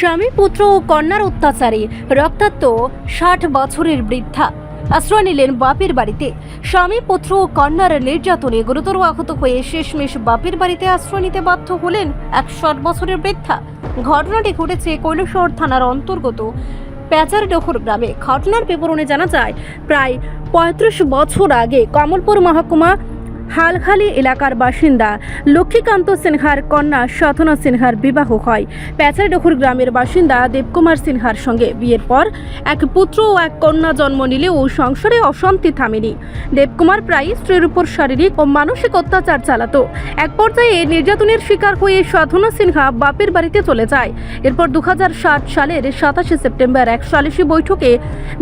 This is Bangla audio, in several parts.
স্বামী, পুত্র ও কন্যার অত্যাচারে রক্তাক্ত ষাট বছরের বৃদ্ধা। আশ্রয় নিলেন বাপের বাড়িতে। স্বামী, পুত্র ও কন্যার নির্যাতনে গুরুতর আহত হয়ে শেষমেশ বাপের বাড়িতে আশ্রয় নিতে বাধ্য হলেন এক ষাট বছরের বৃদ্ধা। ঘটনাটি ঘটেছে কৈলাসহর থানার অন্তর্গত প্যাচারডোহর গ্রামে। ঘটনার বিবরণে জানা যায়, প্রায় পঁয়ত্রিশ বছর আগে কমলপুর মহকুমা হালখালি এলাকার বাসিন্দা লক্ষ্মীকান্ত সিনহার কন্যা সাধনা সিনহার বিবাহ হয়। প্যাচারডোহর গ্রামের বাসিন্দা দেবকুমার সিনহার সঙ্গে বিয়ের পর এক পুত্র ও এক কন্যা জন্ম নিলেও সংসারে অশান্তি থামেনি। দেবকুমার প্রায় স্ত্রীর উপর শারীরিক ও মানসিক অত্যাচার চালাতো। এক পর্যায়ে নির্যাতনের শিকার হয়ে সাধনা সিনহা বাপের বাড়িতে চলে যায়। এরপর দু হাজার সাত সালের সাতাশে সেপ্টেম্বর এক সালিশি বৈঠকে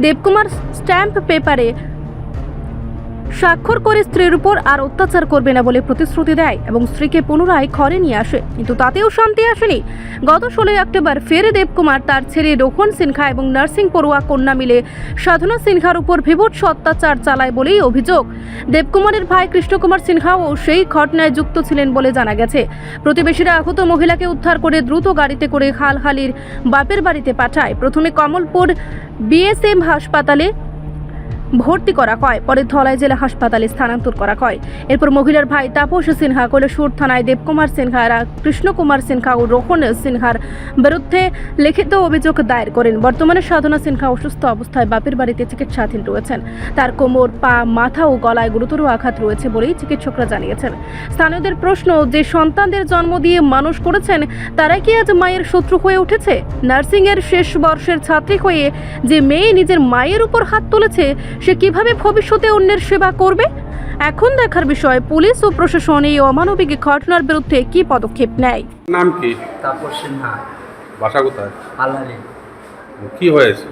দেবকুমার স্ট্যাম্প পেপারে স্বাক্ষর করে স্ত্রীর উপর আর অত্যাচার করবে না বলে প্রতিশ্রুতি দেয় এবং স্ত্রীকে পুনরায় ঘরে নিয়ে আসে। কিন্তু তাতেও শান্তি আসেনি। গত ষোলোই অক্টোবর ফের দেবকুমার তার ছেলে রোহন সিনহা এবং নার্সিং পড়ুয়া কন্যা মিলে সাধনা সিনহার উপর বিভৎস অত্যাচার চালায় বলেই অভিযোগ। দেবকুমারের ভাই কৃষ্ণকুমার সিনহাও সেই ঘটনায় যুক্ত ছিলেন বলে জানা গেছে। প্রতিবেশীরা আহত মহিলাকে উদ্ধার করে দ্রুত গাড়িতে করে হালহালির বাপের বাড়িতে পাঠায়। প্রথমে কমলপুর বিএসএম হাসপাতালে ভর্তি করা হয় পরে ধলাই জেলা হাসপাতালে স্থানান্তর করা হয় এরপর মহিলার ভাই তাপস সিনহা, কৈলাসুর থানায় দেবকুমার সিনহা কৃষ্ণকুমার সিনহা ও রোহন সিনহার বিরুদ্ধে লিখিত অভিযোগ দায়ের করেন। বর্তমানে সাধনা সিনহা অসুস্থ অবস্থায় বাপের বাড়িতে চিকিৎসাধীন রয়েছেন। তার কোমর, পা, মাথা ও গলায় গুরুতর আঘাত রয়েছে বলেই চিকিৎসকরা জানিয়েছেন। স্থানীয়দের প্রশ্ন, যে সন্তানদের জন্ম দিয়ে মানুষ করেছেন, তারাই কি আজ মায়ের শত্রু হয়ে উঠেছে? নার্সিংয়ের শেষ বর্ষের ছাত্রী হয়ে যে মেয়ে নিজের মায়ের উপর হাত তুলেছে সে কীভাবে ভবিষ্যতে অন্যের সেবা করবে? এখন দেখার বিষয় পুলিশ ও প্রশাসন এই অমানবিক ঘটনার বিরুদ্ধে কি পদক্ষেপ নেয়? নাম কি? তাপস সিনহা। বাসা কোথায়? কি হয়েছে?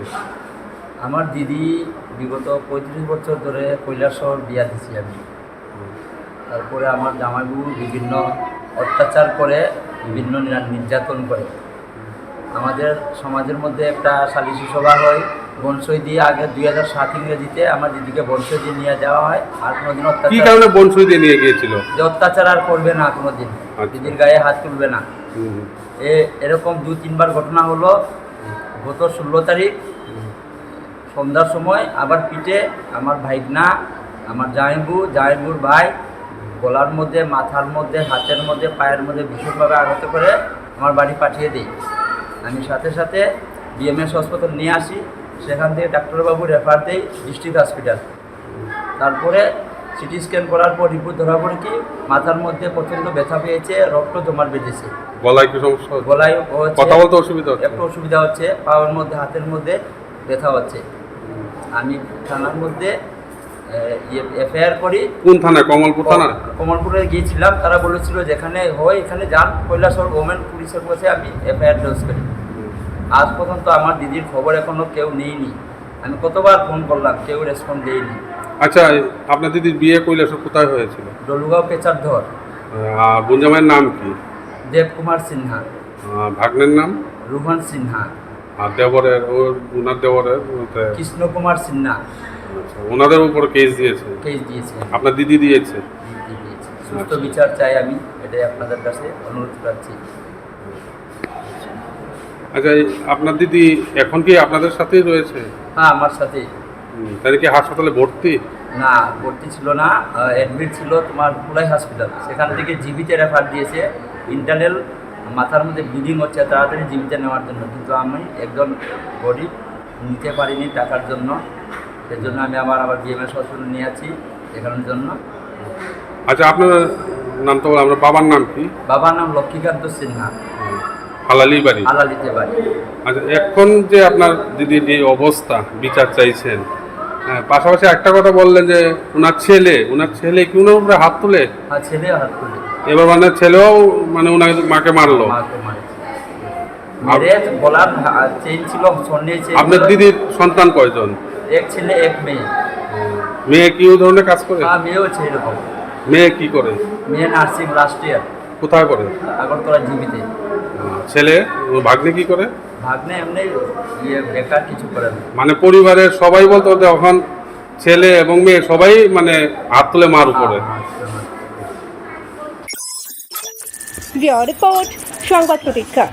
আমার দিদি বিগত পঁয়ত্রিশ বছর ধরে কৈলাসহর বিয়া দিছি আমি। তারপরে আমার জামাইবু বিভিন্ন অত্যাচার করে বিভিন্ন নিরা- নির্যাতন করে। আমাদের সমাজের মধ্যে একটা সালিশি সভা হয়। বনসই দিয়ে আগে দুই হাজার সাত ইংরেজিতে আমার দিদিকে বনসই দিয়ে নিয়ে যাওয়া হয় আর কোনোদিন কি অত্যাচার কারণে বনসই দিয়ে নিয়ে গিয়েছিল? যে অত্যাচার আর করবে না কোনোদিন। আচ্ছা। দিদির গায়ে হাত তুলবে না। এ এরকম দু তিনবার ঘটনা হলো। গত ষোলো তারিখ সন্ধ্যার সময় আবার পিঠে আমার ভাইগনা আমার জামাইবু জামাইবুর ভাই গলার মধ্যে মাথার মধ্যে হাতের মধ্যে পায়ের মধ্যে ভীষণভাবে আঘাত করে আমার বাড়ি পাঠিয়ে দিই আমি সাথে সাথে বিএমএস হাসপাতাল নিয়ে আসি। সেখান থেকে ডাক্তারবাবু রেফার দেই ডিস্ট্রিক্ট হসপিটাল তারপরে সিটি স্ক্যান করার পর রিপোর্ট ধরা পড়ে কি মাথার মধ্যে প্রচণ্ড ব্যথা পেয়েছে রক্ত জমাট বেঁধেছে। গলায় কি সমস্যা গলায় কথা বলতে অসুবিধা একটু অসুবিধা হচ্ছে পাওয়ার মধ্যে হাতের মধ্যে ব্যথা হচ্ছে। আমি থানার মধ্যে এফআইআর করি। কোন থানায়? কমলপুর থানা কমলপুরে গিয়েছিলাম তারা বলেছিল যেখানে হয় এখানে যান কৈলাসহর গভর্নমেন্ট পুলিশের কাছে আমি এফআইআর ডোজ করি। আজ পর্যন্ত আমার দিদির খবর এখনও কেউ নেইনি আমি কতবার ফোন করলাম কেউ রেসপন্স দেয়নি। আচ্ছা আপনার দিদির বিয়ে কৈলাসর কোথায় হয়েছিল? ডলুগাঁও পেচার ধর। আর নাম কি? দেবকুমার সিনহা। আহ, ভাগ্নের নাম? রুহন সিনহা। আর দেবরের ওর ওনার দেবরের ওতে, কৃষ্ণকুমার সিনহা। আচ্ছা, ওনাদের উপর কেস দিয়েছে? কেস দিয়েছে। আপনার দিদি দিয়েছে? দিয়েছে। সুস্থ বিচার চাই আমি এটাই আপনাদের কাছে অনুরোধ করছি আচ্ছা আপনার দিদি এখন কি আপনাদের সাথেই রয়েছে? হ্যাঁ আমার সাথে তাহলে কি হাসপাতালে ভর্তি? না ভর্তি ছিল না অ্যাডমিট ছিল তোমার কুলাই হসপিটাল সেখান থেকে জিবিতে রেফার দিয়েছে। ইন্টারনাল মাথার মধ্যে ব্লিডিং হচ্ছে তাড়াতাড়ি জিবিতে নেওয়ার জন্য। কিন্তু আমি একজন গরিব নিতে পারিনি টাকার জন্য। এর জন্য আমি আবার আবার বিএমএস হসপিটাল নিয়ে আছি এখানের জন্য। আচ্ছা আপনার নাম তো আপনার বাবার নাম কি? বাবার নাম লক্ষ্মীকান্ত সিনহা। হালালি বাড়ি? আচ্ছা এখন যে আপনার দিদির এই অবস্থা বিচার চাইছেন হ্যাঁ পাশাপাশি একটা কথা বললেন যে ওনার ছেলে ওনার ছেলে কি ওনার উপরে হাত তুলে? আর ছেলে হাত তুলে। এবার মানে ছেলেও মানে ওনার মাকে মারলো। গলার ছিল আপনার দিদির সন্তান কয়জন? এক ছেলে এক মেয়ে। মেয়ে কি ধরনের কাজ করে? হ্যাঁ মেয়েও ছে এরকম। মেয়ে কি করে? মেয়ে নার্সিং লাস্ট ইয়ার। কোথায় করে আগরতলা জীবিতে। ছেলে ও ভাগ্নে কি করে? ভাগ্নে এমনি ইয়ে বেকার কিছু করে না। মানে পরিবারের সবাই বলতো এখন ছেলে এবং মেয়ে সবাই মানে হাত তুলে মার উপরে। হ্যাঁ। রিপোর্ট সংবাদ প্রতীক্ষা।